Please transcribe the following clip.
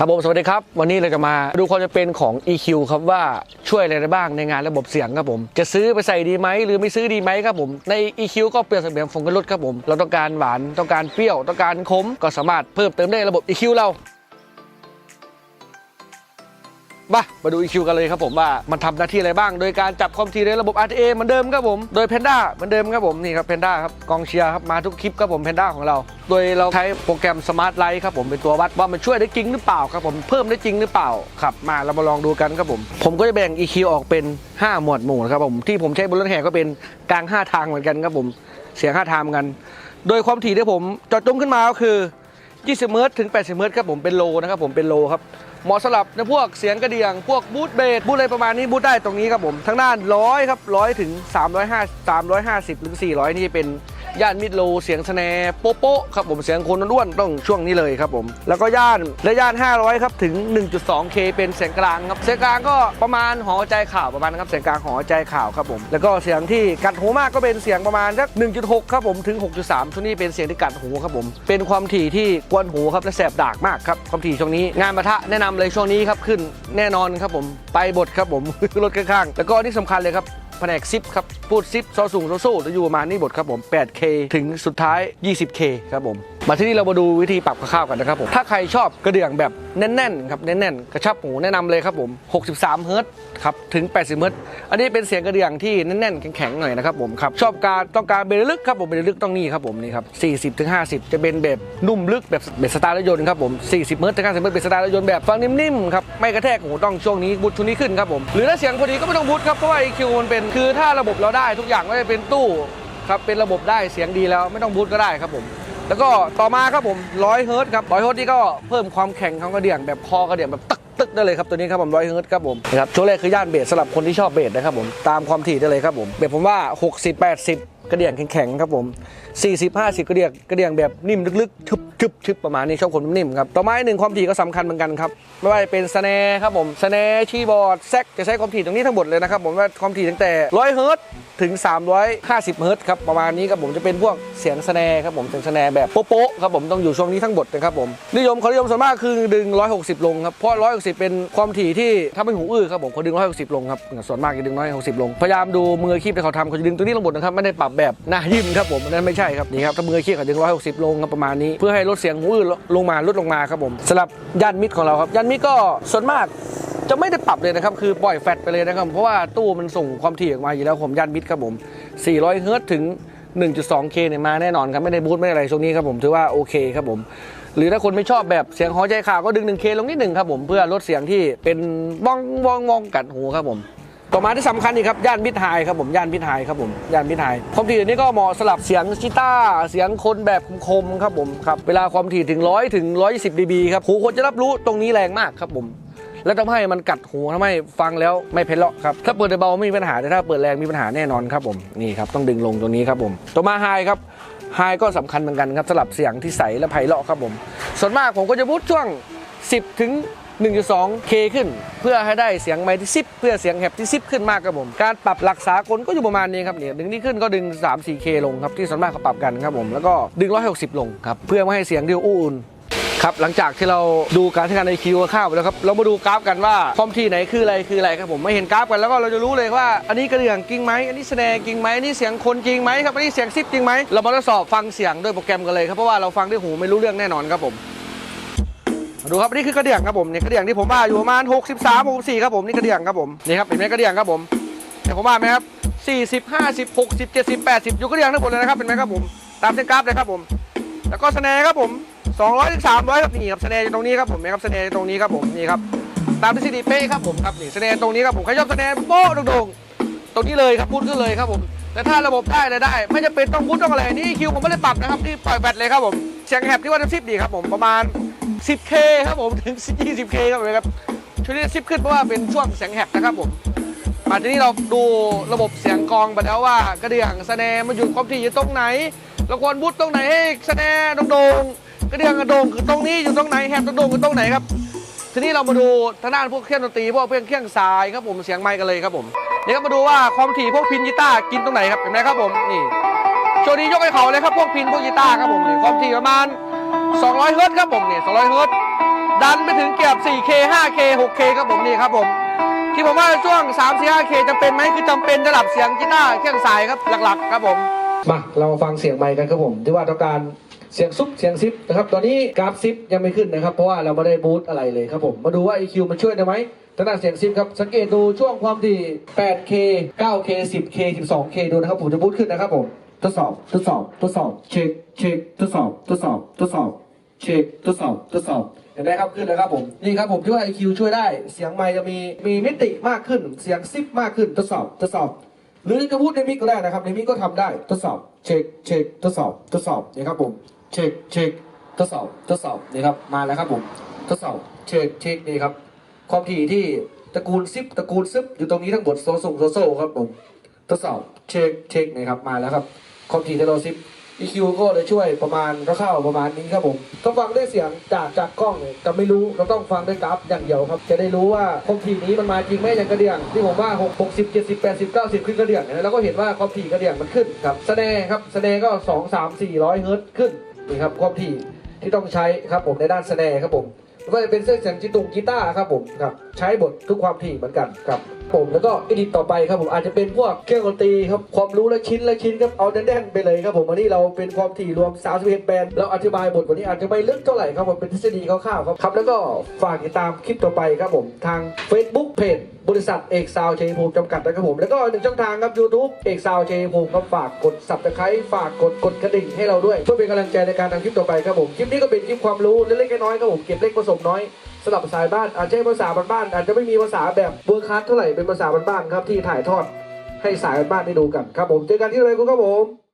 ครับผมสวัสดีครับ วันนี้เราจะมาดูความจะเป็นของ EQ ครับว่าช่วยอะไรได้บ้างในงานระบบเสียงครับผม จะซื้อไปใส่ดีไหมหรือไม่ซื้อดีไหมครับผม ใน EQ ก็เปลี่ยนเสมือนฟงกระลุดครับผม เราต้องการหวานต้องการเปรี้ยว ต้องการขมก็สามารถเพิ่มเติมได้ระบบ EQ เรา มามาดู EQ กันเลยครับผมว่ามันทำหน้าที่อะไรบ้าง โดยการจับความถี่ในระบบ RTA เหมือนเดิมครับผม โดย Panda เหมือนเดิมครับผมนี่ครับ Panda ครับกองเชียร์ครับมาทุกคลิปครับผม Panda ของเรา โดยเราใช้โปรแกรม Smart Light ครับผมเป็นตัววัดว่ามันช่วยได้จริงหรือเปล่าครับผมเพิ่มได้จริงหรือเปล่าครับมาเรามาลองดูกันครับผม ผมก็จะแบ่ง EQ ออกเป็น 5 หมวดหมู่ครับผมที่ผมใช้บนรถแห่ก็เป็นกลาง 5 ทางเหมือนกันครับผมเสียง5ทางเหมือนกัน โดยความถี่ที่ผมจอดจงขึ้นมาก็คือ 20 เมตรถึง 80 เมตรครับผมเป็นโลนะครับผมเป็นโลครับเหมาะสำหรับในพวกเสียงกระเดียง พวกบูทเบสบูทอะไรประมาณนี้บูทได้ตรงนี้ครับผมทางด้านร้อยครับร้อยถึง350 350หรือ400 นี่เป็น ย่านมิดโลเสียงสแนโป๊ะโป๊ะครับผมเสียงคนอ้วนต้องช่วงนี้เลยครับผม แล้วก็ย่านและย่าน 500 ครับถึง 1.2K เป็นเสียงกลางครับเสียงกลางก็ประมาณหอใจข่าวประมาณนะครับเสียงกลางหอใจข่าวครับผม แล้วก็เสียงที่กัดหูมากก็เป็นเสียงประมาณสัก1.6 ครับผมถึง 6.3ช่วงนี้เป็นเสียงที่กัดหูครับผม เป็นความถี่ที่กวนหูครับและแสบดากมากครับความถี่ช่วงนี้งานมาทะแนะนำเลยช่วงนี้ครับขึ้นแน่นอนครับผมไปบทครับผมรถข้างๆแล้วก็ที่สำคัญเลยครับ แผนกซิปครับพูดซิปซอสูงโซโซ่จะอยู่ประมาณนี้บทครับผม 8K ถึงสุดท้าย 20K ครับผม มาที่นี่เรามาดูวิธีปรับคร่าวกันนะครับผมถ้าใครชอบกระเดื่องแบบแน่นๆครับแน่นๆกระชับหูแนะนำเลยครับผม 63 เฮิร์ตครับถึง 80 เฮิร์ตอันนี้เป็นเสียงกระเดื่องที่แน่นๆแข็งๆหน่อยนะครับผมครับชอบการต้องการเบรลึกครับผมเบรลึกต้องนี่ครับผมนี่ครับ 40ถึง50 จะเป็นแบบนุ่มลึกแบบเบสสไตล์รถยนต์ครับผม 40 เฮิร์ตถึง50 เฮิร์ตเป็นสไตล์รถยนต์แบบฟังนิ่มๆครับไม่กระแทกหูต้องช่วงนี้บูทช่วงนี้ขึ้นครับผมหรือถ้าเสียงพอดีก็ไม่ต้องบูทครับเพราะว่า EQ มันเป็นคือถ้าระบบเราได้ทุกอย่างก็จะเป็นตู้ครับเป็นระบบได้เสียงดีแล้วไม่ต้องบูทก็ได้ครับผม แล้วก็ต่อมาครับผม100เฮิร์ตครับ100เฮิร์ตนี่ก็เพิ่มความแข็งของกระเดี่ยงแบบคอกระเดี่ยงแบบตึกตึกได้เลยครับตัวนี้ครับผม100เฮิร์ตครับผมนะครับช่วงแรกคือย่านเบสสำหรับคนที่ชอบเบสนะครับผมตามความถี่ได้เลยครับผมแบบผมว่า 60 80 กระเดี่ยงแข็งๆครับผม40 50 กระเดี่ยงกระเดี่ยงแบบนิ่มลึกๆทึบทึบทึบประมาณนี้ชอบคนนิ่มๆครับต่อมาอีกหนึ่งความถี่ก็สำคัญเหมือนกันครับไม่ว่าจะเป็นสแนร์ครับผมสแนร์คีบอร์ดแซกจะใช้ความถี่ตรงนี้ทั้งหมดเลยนะครับผมว่าความถี่ตั้งแต่100เฮิร์ต ถึง 350 เฮิร์ตครับประมาณนี้ครับผมจะเป็นพวกเสียงสแนร์ครับผมเสียงสแนร์แบบโป๊ะๆครับผมต้องอยู่ช่วงนี้ทั้งหมดนะครับผมนิยมเขานิยมส่วนมากคือดึง 160 ลงครับเพราะ 160 เป็นความถี่ที่ทำให้หูอื้อครับผมเขาดึง 160 ลงครับส่วนมากจะดึง 160 ลงพยายามดูมืออาชีพที่เขาทำเขาจะดึงตัวนี้ลงหมดนะครับไม่ได้ปรับแบบหน้ายิ้มครับผมนนั้นไม่ใช่ครับนี่ครับถ้ามืออาชีพเขาดึง 160 ลงครับประมาณนี้ เพื่อให้ลดเสียงหูอื้อลงมาลดลงมาครับผมสำหรับยันมิดของเราครับยันมิดก็ส่วนมาก จะไม่ได้ปรับเลยนะครับ คือปล่อยแฟตไปเลยนะครับ เพราะว่าตู้มันส่งความถี่ออกมาอยู่แล้วผมยันมิดครับผม 400 เฮิร์ตถึง 1.2K เนี่ยมาแน่นอนครับ ไม่ได้บูทไม่ได้อะไรช่วงนี้ครับผมถือว่าโอเคครับผม หรือถ้าคนไม่ชอบแบบเสียงหอใจข่าวก็ดึง 1K ลงนิดหนึ่งครับผมเพื่อลดเสียงที่เป็นบ้องวองวองกัดหูครับผมต่อมาที่สำคัญอีกครับ ย่านมิดไฮครับผม ย่านมิดไฮครับผม ย่านมิดไฮความถี่นี้ก็เหมาะสำหรับเสียงชิต้า เสียงคนแบบคมๆครับผมครับ เวลาความถี่ถึง 100 ถึง 120 dB ครับหูคนจะรับรู้ตรงนี้แรงมากครับผม แล้วทำให้มันกัดหูทำให้ฟังแล้วไม่เพลาะครับถ้าเปิดเบาไม่มีปัญหาแต่ถ้าเปิดแรงมีปัญหาแน่นอนครับผมนี่ครับต้องดึงลงตรงนี้ครับผมต่อมาไฮครับไฮก็สำคัญเหมือนกันครับสำหรับเสียงที่ใสและไพเราะครับผม ส่วนมากผมก็จะพูดช่วง 10 ถึง 1.2K ขึ้น เพื่อให้ได้เสียงไมค์ที่10เพื่อเสียงแหบที่10ขึ้นมากครับผม การปรับหลักสากลก็อยู่ประมาณนี้ครับเนี่ยดึงนี่ขึ้นก็ดึง 3-4K ลงครับที่ส่วนมากเขาปรับกันครับผมแล้วก็ดึง 160 ลงครับเพื่อไม่ให้เสียงเดียวอู้อุ่น ครับหลังจากที่เราดูการใช้งานในคิวข้าวไปแล้วครับเรามาดูกราฟกันว่าความถี่ไหนคืออะไรคืออะไรครับผมไม่เห็นกราฟกันแล้วก็เราจะรู้เลยว่าอันนี้กระเดื่องจริงไหมอันนี้แสดงจริงไหมอันนี้เสียงคนจริงไหมครับอันนี้เสียงซิปจริงไหมเรามาทดสอบฟังเสียงด้วยโปรแกรมกันเลยครับเพราะว่าเราฟังด้วยหูไม่รู้เรื่องแน่นอนครับผมดูครับนี่คือกระเดื่องครับผมเนี่ยกระเดื่องที่ผมว่าอยู่ประมาณ 63 64ครับผมนี่กระเดื่องครับผมนี่ครับเห็นไหมกระเดื่องครับผมเนี่ยผมว่าไหมครับ40 50 60 70 80 อยู่กระเดื่องทั้งหมดเลยนะครับเห็นไหมครับผมตามเส้นกราฟเลยครับผม แล้วก็สแนร์ครับผม 200ถึง300ครับนี่ครับเสแนร์อยู่ตรงนี้ครับผมนะครับเสแนร์อยู่ตรงนี้ครับผมนี่ครับตามทฤษฎีเป๊ะครับผมครับนี่เสแนร์ตรงนี้ครับผมใครชอบสแนร์โป๊ะโด่งๆตรงนี้เลยครับพูดขึ้นเลยครับผมแต่ถ้าระบบได้เลยได้ ไม่จำเป็นต้องพูดต้องอะไรนี่คิวผมไม่ได้ปรับนะครับนี่ปล่อยแบตเลยครับผมเสียงแหบที่ว่าจะซิปดีครับผมประมาณ 10K ครับผมถึง 20K ครับผมครับช่วงนี้ซิปขึ้นเพราะว่าเป็นช่วงเสียงแหบนะครับผมมาทีนี้เราดูระบบเสียงกองไปแล้วว่ากระเดื่องสแนร์มันอยู่ความถี่อยู่ตรงไหนเราควรบูตตรงไหนให้สแนร์โด่งๆ กระเดื่องกระโดงคือตรงนี้อยู่ตรงไหนแฮมโดงคือตรงไหนครับ ทีนี้เรามาดูทางด้านพวกเครื่องดนตรีพวกเครื่องเครื่องสายครับผมเสียงไมค์กันเลยครับผมนี่ครับมาดูว่าความถี่พวกพินกีตาร์กินตรงไหนครับเห็นไหมครับผมนี่โชว์นี้ยกให้เขาเลยครับพวกพินพวกกีตาร์ครับผมนี่ความถี่ประมาณ 200 เฮิร์ตซ์ครับผมนี่200 เฮิร์ตซ์ดันไปถึงเกือบ 4K 5K 6K ครับผมนี่ครับผมที่ผมว่าช่วง 3 4 5K จำเป็นไหมคือจำเป็นระดับเสียงกีตาร์เครื่องสายครับหลักๆ ครับผมมาเรามาฟังเสียงไมค์กันครับผมที่ว่าต้องการ เสียงซุปเสียงซิปนะครับตอนนี้กราฟซิปยังไม่ขึ้นนะครับ เพราะว่าเราไม่ได้บูตอะไรเลยครับผมมาดูว่า EQ มันช่วยได้ไหมทางด้านเสียงซิปครับสังเกตดูช่วงความถี่ 8K 9K 10K 12K ดูนะครับผมจะบูตขึ้นนะครับผมทดสอบทดสอบทดสอบเช็คเช็คทดสอบทดสอบทดสอบเช็คทดสอบทดสอบเห็นไหมครับขึ้นแล้วครับผมนี่ครับผมที่ว่า EQ ช่วยได้ เสียงไมค์จะมีมีมิติมากขึ้น เสียงซิปมากขึ้นทดสอบทดสอบ หรือจะพูดในมิกก็ได้นะครับในมิกก็ทำได้ทดสอบเช็คเช็คทดสอบทดสอบนี่ครับผม เช็คเช็คทดสอบทดสอบนี่ครับมาแล้วครับผมทดสอบเช็คเช็คนี่ครับความถี่ที่ตระกูลซิปตระกูลซึปอยู่ตรงนี้ทั้งหมดโซส่งโซโซครับผมทดสอบเช็คเช็คนี่ครับมาแล้วครับความถี่ที่เราซิป EQ ก็เลยช่วยประมาณคร่าวๆประมาณนี้ครับผมต้องฟังด้วยเสียงจากจากกล้องเนี่ยจะไม่รู้เราต้องฟังด้วยกราฟอย่างเดียวครับ จะได้รู้ว่าความถี่นี้มันมาจริงไหมอย่างกระเดี่ยง ที่ผมว่า6 60 70 80 90 ขึ้นกระเดี่ยงนี่ยแล้วก็เห็นว่าความถี่กระเดี่ยงมันขึ้นครับแนร์ครับแนร์ก็ 2 3 400เฮิร์ตซ์ขึ้น นี่ครับความถี่ที่ต้องใช้ครับผมในด้านสแนร์ครับผมไม่ว่าจะเป็นเส้นเสียงจิตุงกีตาร์ครับผมครับใช้บททุกความถี่เหมือนกันครับ ผมแล้วก็อีดิตต่อไปครับผมอาจจะเป็นพวกเครื่องดนตรีครับความรู้และชิ้นและชิ้นครับเอาแน่นๆไปเลยครับผมวันนี้เราเป็นความถี่รวม31แบนด์เราอธิบายบทวันนี้อาจจะไม่ลึกเท่าไหร่ครับผมเป็นทฤษฎีคร่าวๆครับครับแล้วก็ฝากติดตามคลิปต่อไปครับผมทาง Facebook เพจบริษัทเอกซาวเชยภูมิจำกัดนะครับผมแล้วก็หนึ่งช่องทางครับ YouTube เอกซาวเชัยภูมิครับฝากกด subscribe ฝากกดกดกระดิ่งให้เราด้วย เพื่อเป็นกำลังใจในการทำคลิปต่อไปครับผมคลิปนี้ก็เป็นคลิปความรู้เล็กๆน้อยๆครับผมเก็บเล็กผสมน้อย สำหรับสายบ้านอาจจะภาษาบ้านๆอาจจะไม่มีภาษาแบบเบอร์คัสเท่าไหร่เป็นภาษาบ้านๆครับที่ถ่ายทอดให้สายบ้านได้ดูกันครับผมเจอกันที่ไรกูครับผม